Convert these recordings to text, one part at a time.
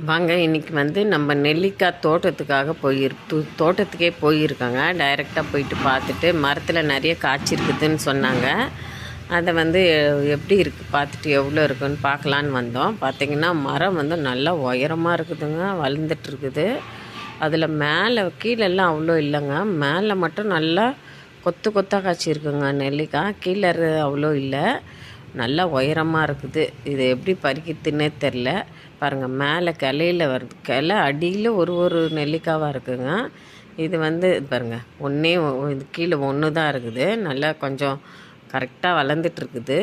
வாங்க இன்னைக்கு வந்து நம்ம நெல்லிக்காய் தோட்டத்துக்காக போயிரு தோட்டத்துக்கே போயிருக்காங்க. டைரெக்டாக போயிட்டு பார்த்துட்டு மரத்தில் நிறைய காய்ச்சி இருக்குதுன்னு சொன்னாங்க. அதை வந்து எப்படி இருக்குது பார்த்துட்டு எவ்வளோ இருக்குன்னு பார்க்கலான்னு வந்தோம். பார்த்திங்கன்னா மரம் வந்து நல்லா உயரமாக இருக்குதுங்க வளர்ந்துட்டுருக்குது அதில் மேலே கீழெல்லாம் அவ்வளோ இல்லைங்க. மேலே மட்டும் நல்லா கொத்து கொத்தாக காய்ச்சி இருக்குங்க நெல்லிக்காய். கீழே அவ்வளோ இல்லை. நல்லா உயரமாக இருக்குது. இது எப்படி பறிக்கிறதுன்னே தெரில. பாருங்கள் மேலே கிளையில வருது கிளை அடியில் ஒரு ஒரு நெல்லிக்காவாக இருக்குங்க. இது வந்து பாருங்கள் ஒன்றே இது கீழே ஒன்று தான் இருக்குது. நல்லா கொஞ்சம் கரெக்டாக வளர்ந்துட்டுருக்குது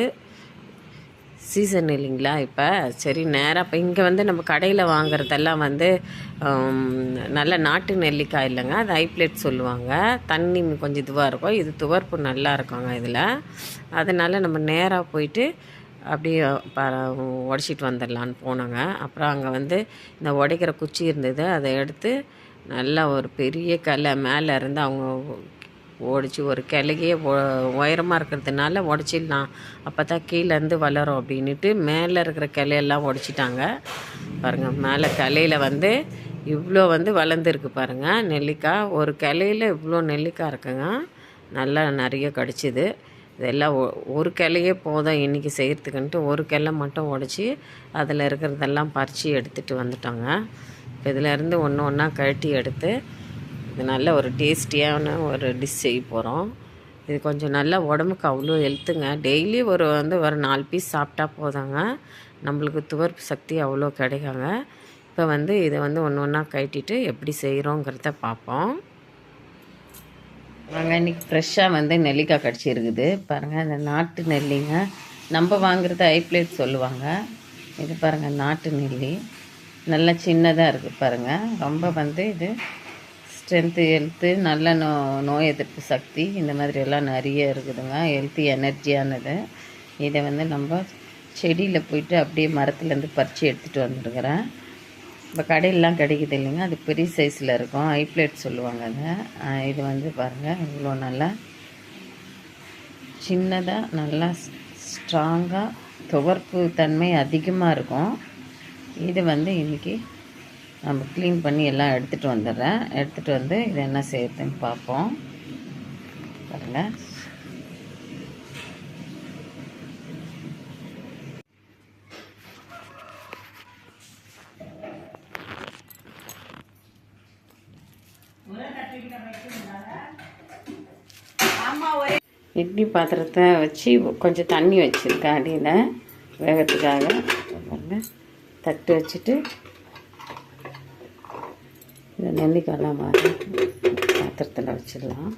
சீசன் இல்லைங்களா? இப்போ சரி நேராக இப்போ இங்கே வந்து நம்ம கடையில் வாங்குறதெல்லாம் வந்து நல்ல நாட்டு நெல்லிக்காய் இல்லைங்க. அது ஐப்ளேட் சொல்லுவாங்க. தண்ணி கொஞ்சம் இதுவாக இருக்கும். இது துவர்ப்பு நல்லா இருக்குங்க இதில். அதனால் நம்ம நேராக போயிட்டு அப்படியே ப உடச்சிட்டு வந்துடலான்னு போனோங்க. அப்புறம் அங்கே வந்து இந்த உடைக்கிற குச்சி இருந்தது. அதை எடுத்து நல்லா ஒரு பெரிய கல்லை மேலே இருந்து அவங்க ஓடிச்சு ஒரு கிளையே உயரமாக இருக்கிறதுனால உடச்சிடலாம். அப்போ தான் கீழேருந்து வளரும் அப்படின்ட்டு மேலே இருக்கிற கிளையெல்லாம் உடச்சிட்டாங்க. பாருங்கள் மேலே கிளையில வந்து இவ்வளோ வந்து வளர்ந்துருக்கு பாருங்கள் நெல்லிக்காய் ஒரு கிளையில இவ்வளோ நெல்லிக்காய் இருக்குங்க. நல்லா நிறைய கிடச்சிது. இதெல்லாம் ஒ- ஒரு கிளையே போதும் இன்றைக்கி செய்கிறதுக்குன்ட்டு ஒரு கிளை மட்டும் உடச்சி அதில் இருக்கிறதெல்லாம் பறித்து எடுத்துகிட்டு வந்துட்டோங்க. இப்போ இதிலேருந்து ஒன்று ஒன்றா கழட்டி எடுத்து இது நல்ல ஒரு டேஸ்டியான ஒரு டிஷ் செய்ய போகிறோம் இது கொஞ்சம் நல்லா உடம்புக்கு அவ்வளோ ஹெல்த்துங்க டெய்லி ஒரு வந்து ஒரு நாலு பீஸ் சாப்பிட்டா போதாங்க. நம்மளுக்கு துவர்ப்பு சக்தி அவ்வளோ கிடைக்காங்க. இப்போ வந்து இதை வந்து ஒன்று ஒன்றா கட்டிட்டு எப்படி செய்கிறோங்கிறத பார்ப்போம். நாங்கள் இன்றைக்கி ஃப்ரெஷ்ஷாக வந்து நெல்லிக்காய் கிடச்சிருக்குது. பாருங்கள் இந்த நாட்டு நெல்லிங்க. நம்ம வாங்குறது ஐப்ளேட் சொல்லுவாங்க. இது பாருங்கள் நாட்டு நெல்லி. நல்லா சின்னதாக இருக்குது பாருங்கள் ரொம்ப வந்து இது ஸ்ட்ரென்த்து ஹெல்த்து நல்ல நோ நோய் எதிர்ப்பு சக்தி இந்த மாதிரி எல்லாம் நிறைய இருக்குதுங்க. ஹெல்த்தி எனர்ஜியானது இதை வந்து நம்ம செடியில் போயிட்டு அப்படியே மரத்துலேருந்து பறித்து எடுத்துகிட்டு வந்துருக்கிறேன். இப்போ கடையிலலாம் கிடைக்குது இல்லைங்க. அது பெரிய சைஸில் இருக்கும். ஐ பிளேட் சொல்லுவாங்க அதை. இது வந்து பாருங்கள் இவ்வளோ நல்லா சின்னதாக நல்லா ஸ்ட்ராங்காக துவர்ப்பு தன்மை அதிகமாக இருக்கும். இது வந்து இன்றைக்கி நம்ம க்ளீன் பண்ணி எல்லாம் எடுத்துகிட்டு வந்துடுறேன். எடுத்துகிட்டு வந்து இது என்ன செய்யுதுன்னு பார்ப்போம். பாருங்கள் இட்லி பாத்திரத்தை வச்சு கொஞ்சம் தண்ணி வச்சுருக்கேன் அடியில். வேகத்துக்காக. தட்டு வச்சுட்டு இந்த நெல்லிக்காயெல்லாம் மாறி பாத்திரத்தில் வச்சிடலாம்.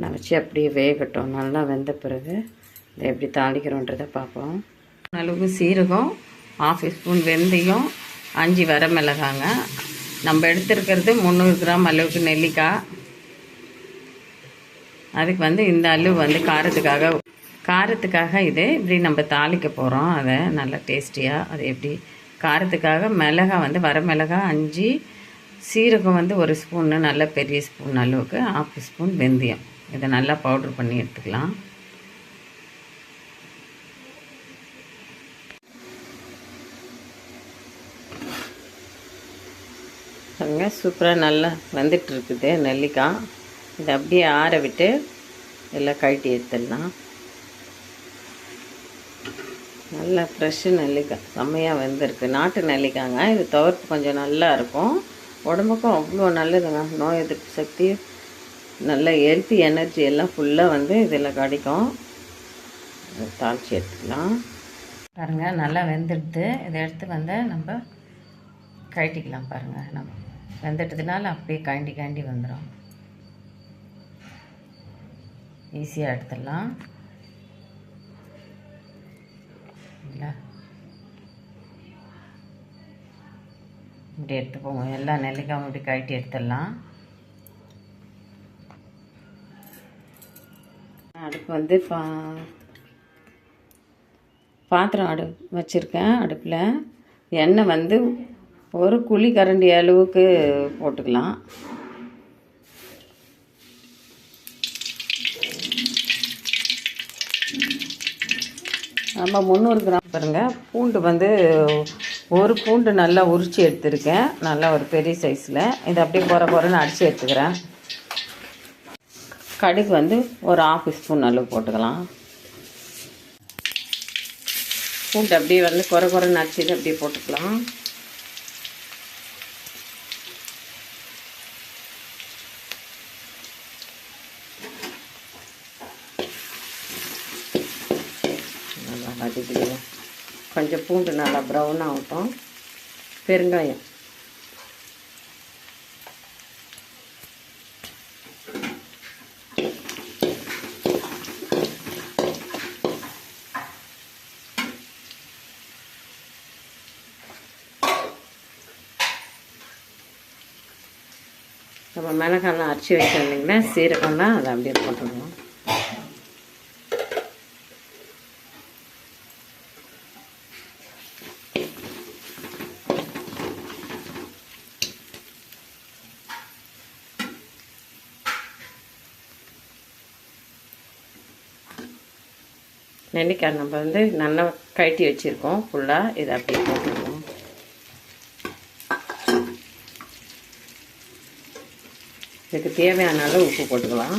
நான் வச்சு அப்படியே வேகட்டும். நல்லா வெந்த பிறகு இதை எப்படி தாளிக்கிறோன்றதை பார்ப்போம். அளவுக்கு சீரகம் ஆஃப் ஸ்பூன் வெந்தயம் அஞ்சு வரமிளகாங்க. நம்ம எடுத்துருக்கிறது முந்நூறு கிராம் அளவுக்கு நெல்லிக்காய். அதுக்கு வந்து இந்த அளவு வந்து காரத்துக்காக காரத்துக்காக இது இப்படி நம்ம தாளிக்க போகிறோம் அதை நல்லா டேஸ்டியாக அது எப்படி காரத்துக்காக மிளகா வந்து வரமிளகா அஞ்சு சீரகம் வந்து ஒரு ஸ்பூன்னு நல்ல பெரிய ஸ்பூன் அளவுக்கு ஆஃப் ஸ்பூன் வெந்தயம். இதை நல்லா பவுடர் பண்ணி எடுத்துக்கலாம். பாருங்க சூப்பராக நல்லா வந்துட்டுருக்குது நெல்லிக்காய் இதை அப்படியே ஆற விட்டு எல்லாம் கழட்டி எடுத்துடலாம். நல்லா ஃப்ரெஷ்ஷு நெல்லிக்காய் செம்மையாக வெந்திருக்கு. நாட்டு நெல்லிக்காங்க இது துவர்ப்பு கொஞ்சம் நல்லா இருக்கும். உடம்புக்கும் அவ்வளோ நல்லதுங்க. நோய் எதிர்ப்பு சக்தி நல்ல ஹெல்த்தி எனர்ஜி எல்லாம் ஃபுல்லாக வந்து இதில் கிடைக்கும். தாளித்து எடுத்துக்கலாம். பாருங்கள் நல்லா வெந்துடுது. இதை எடுத்து வந்து நம்ம கழட்டிக்கலாம் பாருங்கள் நம்ம. வெந்துட்டதுனால அப்படியே காண்டி காண்டி வந்துடும் ஈஸியாக எடுத்துடலாம். இல்லை. இப்படி எடுத்துப்போம் எல்லா நெல்லிக்காயும் இப்படி கழட்டி எடுத்துடலாம். அடுப்பு வந்து பா பாத்திரம் அடு வச்சுருக்கேன். அடுப்பில் எண்ணெய் வந்து ஒரு குழி கரண்டி அளவுக்கு போட்டுக்கலாம். நம்ம முந்நூறு கிராம் பாருங்க. பூண்டு வந்து ஒரு பூண்டு நல்லா உரித்து எடுத்திருக்கேன். நல்லா ஒரு பெரிய சைஸில் இதை அப்படியே குறை குறைன்னு அடித்து எடுத்துக்கிறேன். கடுகு வந்து ஒரு ஆஃப் ஸ்பூன் அளவு போட்டுக்கலாம். பூண்டு அப்படியே வந்து குறை குறைன்னு அடிச்சது அப்படியே போட்டுக்கலாம். நல்லா கொஞ்சம் பூண்டு நல்லா ப்ரௌன் ஆகட்டும். பெருங்காயம். நம்ம மிளகாலாம் அரைச்சி வச்சோம் இல்லைங்களா சீரகம்லாம் அதை அப்படியே போட்டுடுவோம் நெல்லிக்காய் நம்ம வந்து நல்லா கழட்டி வச்சுருக்கோம். ஃபுல்லாக இதை அப்படியே போட்டுருவோம். இதுக்கு தேவையான அளவு உப்பு போட்டுக்கலாம்.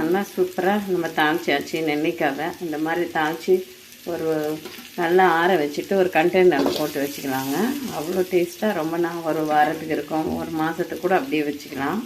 நல்லா சூப்பராக நம்ம தாளிச்சாச்சு நெல்லிக்காவை. இந்த மாதிரி தாளித்து ஒரு நல்லா ஆற வச்சுட்டு ஒரு கண்டெய்னரில் போட்டு வச்சுக்கலாங்க. அவ்வளோ டேஸ்ட்டாக ரொம்ப நான் ஒரு வாரத்துக்கு இருக்கும். ஒரு மாதத்துக்கு கூட அப்படியே வச்சுக்கலாம்.